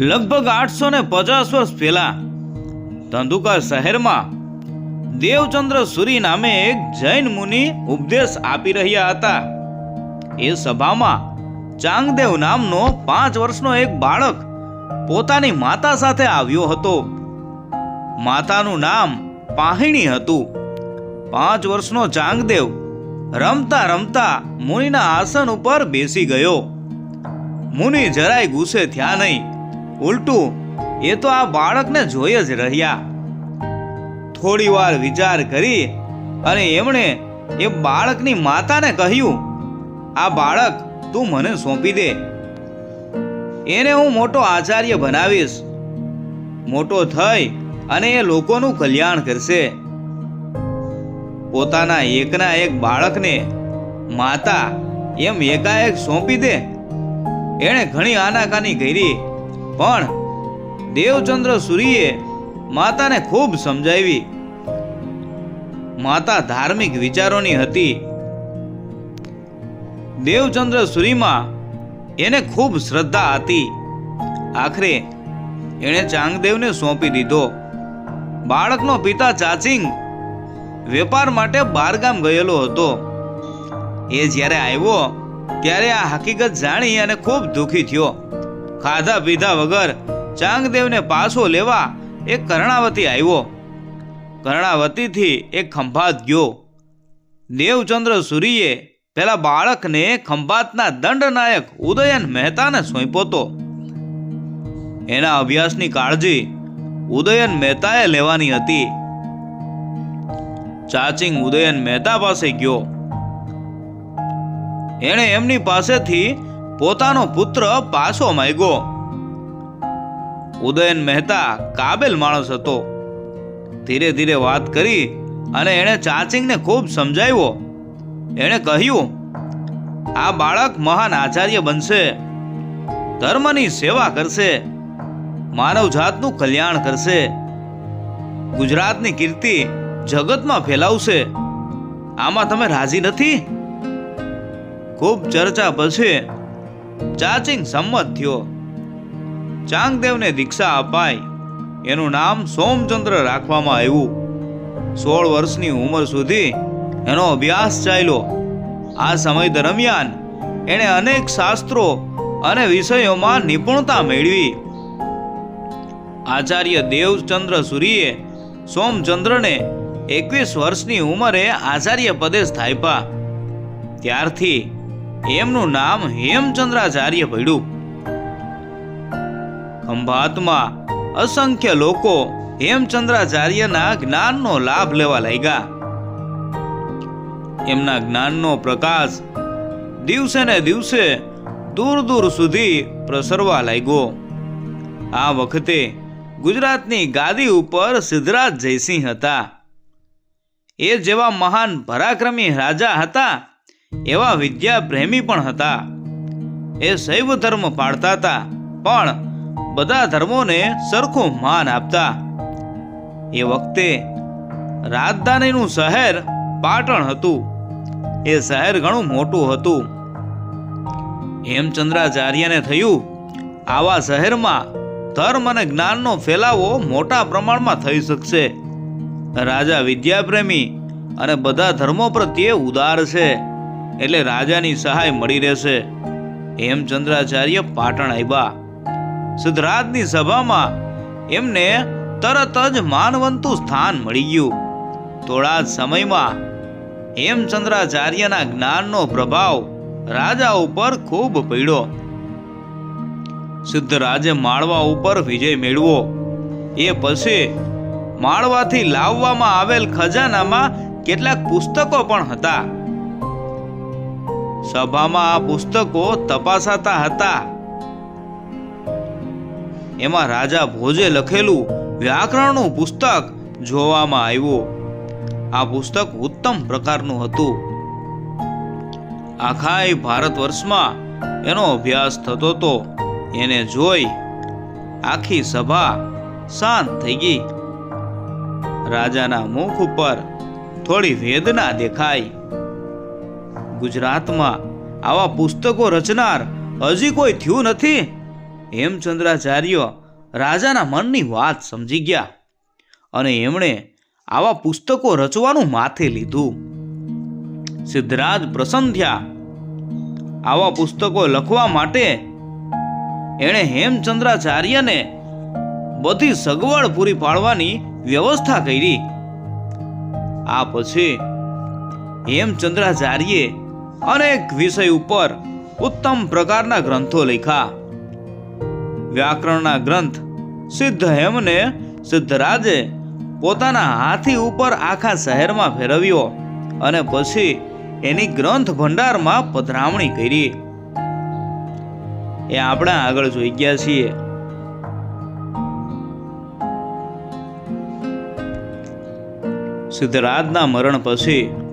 લગભગ આઠસો ને પચાસ વર્ષ પહેલા ધંધુકા શહેરમાં દેવચંદ્ર સુરી નામે એક જૈન મુનિ ઉપદેશ આપી રહ્યા હતા. એ સભામાં ચાંગદેવ નામનો પાંચ વર્ષનો એક બાળક પોતાની માતા સાથે આવ્યો હતો. માતાનું નામ પાહિણી હતું. પાંચ વર્ષનો ચાંગદેવ રમતા રમતા મુનિના આસન ઉપર બેસી ગયો. મુનિ જરાય ગુસ્સે થયા નહીં. ઉલટું, એ તો આ બાળકને જોઈ જ રહ્યા. થોડી વાર વિચાર કરી અને એમણે એ બાળકની માતાને કહ્યું, આ બાળક તું મને સોંપી દે. એને હું મોટો આચાર્ય બનાવીશ. મોટો થઈ અને એ લોકોનું કલ્યાણ કરશે. પોતાના એકના એક બાળકને માતા એમ એકાએક સોંપી દે. એણે ઘણી આનાકાની કરી પણ દેવચંદ્ર સૂરીએ માતાને ખૂબ સમજાવી. માતા ધાર્મિક વિચારોની હતી. દેવચંદ્ર સુરીમાં એને ખૂબ શ્રદ્ધા હતી. આખરે એણે ચાંગદેવને સોંપી દીધો. બાળકનો પિતા ચાચિંગ વેપાર માટે બહારગામ ગયેલો હતો. એ જ્યારે આવ્યો, ત્યારે આ હકીકત જાણી અને ખૂબ દુઃખી થયો. ખાધા પીધા વગર ચાંગદેવને પાછો લેવા એ કર્ણાવતી આવ્યો. કર્ણાવતીથી એક ખંભાત ગયો. દેવચંદ્ર સૂરીએ પેલા બાળકને ખંભાતના દંડનાયક ઉદયન મહેતાને સોંપ્યો હતો. એના અભ્યાસની કાળજી ઉદયન મહેતાએ લેવાની હતી. ચાચિંગ ઉદયન મહેતા પાસે ગયો. એણે એમની પાસેથી પોતાનો પુત્ર પાછો માગ્યો. ઉદયન મહેતા કાબેલ માણસ હતો. ધીરે ધીરે વાત કરી અને એણે ચાચિંગને ખૂબ સમજાવ્યો. એણે કહ્યું, આ બાળક મહાન આચાર્ય બનશે. ધર્મની સેવા કરશે. માનવ જાતનું કલ્યાણ કરશે. ગુજરાતની કીર્તિ જગતમાં ફેલાવશે. આમાં તમે રાજી નથી? ખૂબ ચર્ચા પછી ચાચિંગ સંમત થયો. ચાંગદેવને દીક્ષા અપાઈ. એનું નામ સોમચંદ્ર રાખવામાં આવ્યું. સોળ વર્ષની ઉંમર સુધી એનો અભ્યાસ ચાલ્યો. આ સમય દરમિયાન એણે અનેક શાસ્ત્રો અને વિષયોમાં નિપુણતા મેળવી. આચાર્ય દેવચંદ્ર સૂરીએ સોમચંદ્રને એકવીસ વર્ષની ઉંમરે આચાર્ય પદે સ્થાપ્યા. ત્યારથી એમનું નામ હેમચંદ્રાચાર્ય પડ્યું. ખંભાતમાં અસંખ્ય લોકો હેમચંદ્રાચાર્યના જ્ઞાનનો લાભ લેવા લાગ્યા. એમના જ્ઞાનનો પ્રકાશ દિવસે ને દિવસે દૂર દૂર સુધી પ્રસરવા લાગ્યો. આ વખતે ગુજરાતની ગાદી ઉપર સિદ્ધરાજ જયસિંહ હતા. એ જેવા મહાન પરાક્રમી રાજા હતા એવા વિદ્યા પ્રેમી પણ હતા. એ શૈવ ધર્મ પાળતા હતા, પણ બધા ધર્મોને સરખું માન આપતા. એ વખતે રાજધાનીનું શહેર પાટણ હતું. એ શહેર ઘણું મોટું હતું. હેમચંદ્રાચાર્યને થયું, આવા શહેરમાં ધર્મ અને જ્ઞાનનો ફેલાવો મોટા પ્રમાણમાં થઈ શકશે. રાજા વિદ્યાપ્રેમી અને બધા ધર્મો પ્રત્યે ઉદાર છે. એટલે રાજાની સહાય મળી રહેશે. હેમચંદ્રાચાર્ય પાટણ આવ્યા. સિદ્ધરાજની સભામાં એમને તરત જ માનવંતું સ્થાન મળી ગયું. થોડા જ સમયમાં હેમચંદ્રાચાર્યના જ્ઞાનનો પ્રભાવ રાજા ઉપર ખૂબ પડ્યો. સિદ્ધરાજે માળવા ઉપર વિજય મેળવો એ પછી માળવાથી લાવવામાં આવેલ ખજાનામાં કેટલાક પુસ્તકો પણ હતા. સભામાં આ પુસ્તકો તપાસાતા હતા. એમાં રાજા ભોજે લખેલું વ્યાકરણનું પુસ્તક જોવામાં આવ્યું. આ પુસ્તક ઉત્તમ પ્રકારનું હતું. આખાય ભારત વર્ષમાં એનો અભ્યાસ થતો હતો એને જોઈ આખી સભા શાંત થઈ ગઈ. રાજાના મુખ ઉપર થોડી વેદના દેખાઈ. ગુજરાતમાં આવા પુસ્તકો રચનાર હજી કોઈ થયું નથી? હેમચંદ્રાચાર્ય રાજાના મનની વાત સમજી ગયા અને એમણે આવા પુસ્તકો રચવાનું માથે લીધું. સિદ્ધરાજ પ્રસન્ન થયા આવા પુસ્તકો લખવા માટે એણે હેમચંદ્રાચાર્યને બધી સગવડ પૂરી પાડવાની વ્યવસ્થા કરી. આ પછી હેમચંદ્રાચાર્યે અનેક વિષય ઉપર ઉત્તમ પ્રકારના ગ્રંથો લખ્યા. વ્યાકરણના ગ્રંથ સિદ્ધ હેમને સિદ્ધરાજે પોતાના હાથી ઉપર આખા શહેરમાં ફેરવ્યો અને પછી એની ગ્રંથ ભંડારમાં પધરામણી કરી. એ આપણે આગળ જોઈ ગયા છીએ. સિદ્ધરાજના મરણ પછી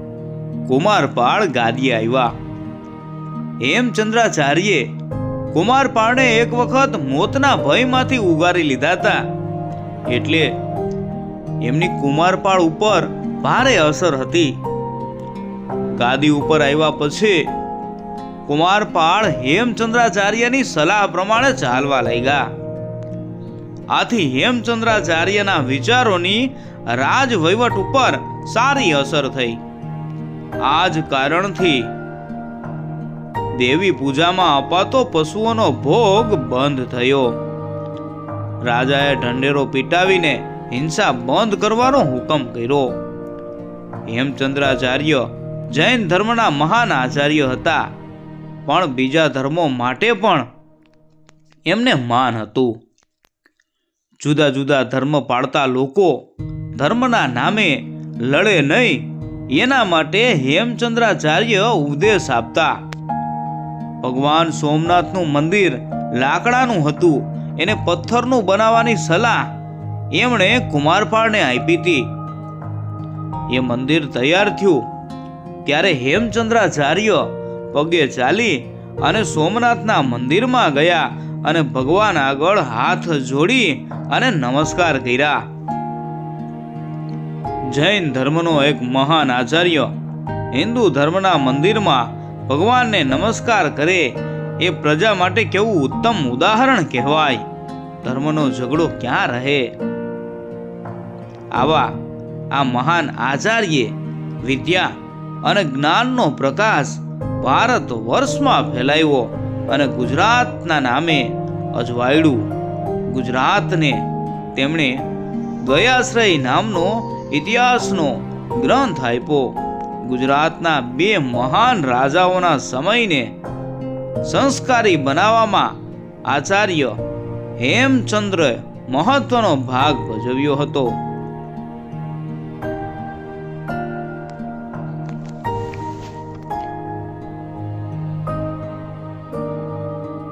કુમારપાળ ગાદીએ આવ્યા. હેમચંદ્રાચાર્યે કુમારપાળને એક વખત મોતના ભયમાંથી ઉગારી લીધા હતા. એટલે એમની કુમારપાળ ઉપર ભારે અસર હતી. ગાદી ઉપર આવ્યા પછી કુમારપાળ હેમચંદ્રાચાર્યની સલાહ પ્રમાણે ચાલવા લાગ્યા. આથી હેમચંદ્રાચાર્યના વિચારોની રાજ વહીવટ ઉપર સારી અસર થઈ. આ જ કારણથી દેવી પૂજામાં અપાતો પશુઓનો ભોગ બંધ થયો. રાજાએ ઢંઢેરો પીટાવીને હિંસા બંધ કરવાનો હુકમ કર્યો. હેમચંદ્રાચાર્ય જૈન ધર્મના મહાન આચાર્ય હતા, પણ બીજા ધર્મો માટે પણ એમને માન હતું. જુદા જુદા ધર્મ પાળતા લોકો ધર્મના નામે લડે નહીં એના માટે હેમચંદ્રાચાર્ય ઉપદેશ આપતા. ભગવાન સોમનાથનું મંદિર લાકડાનું હતું. એને પથ્થરનું બનાવવાની સલાહ એમણે કુમારપાળને આપી હતી. એ મંદિર તૈયાર થયું. ત્યારે હેમચંદ્રાચાર્ય પગે ચાલી અને સોમનાથના મંદિરમાં ગયા અને ભગવાન આગળ હાથ જોડી અને નમસ્કાર કર્યા. જૈન ધર્મનો એક મહાન આચાર્ય હિન્દુ ધર્મના મંદિરમાં ભગવાનને નમસ્કાર કરે એ પ્રજા માટે કેવું ઉત્તમ ઉદાહરણ કહેવાય. ધર્મનો ઝઘડો ક્યાં રહે? આવા આ મહાન આચાર્યે વિદ્યા અને જ્ઞાનનો પ્રકાશ ભારત વર્ષમાં ફેલાયો અને ગુજરાતના નામે અજવાયડું ગુજરાતને તેમણે દયાશ્રય નામનો ઇતિહાસનો ગ્રંથ આપ્યો. ગુજરાતના બે મહાન રાજાઓના સમયને સંસ્કારી બનાવવામાં આચાર્ય હેમચંદ્ર મહત્વનો ભાગ ભજવ્યો હતો.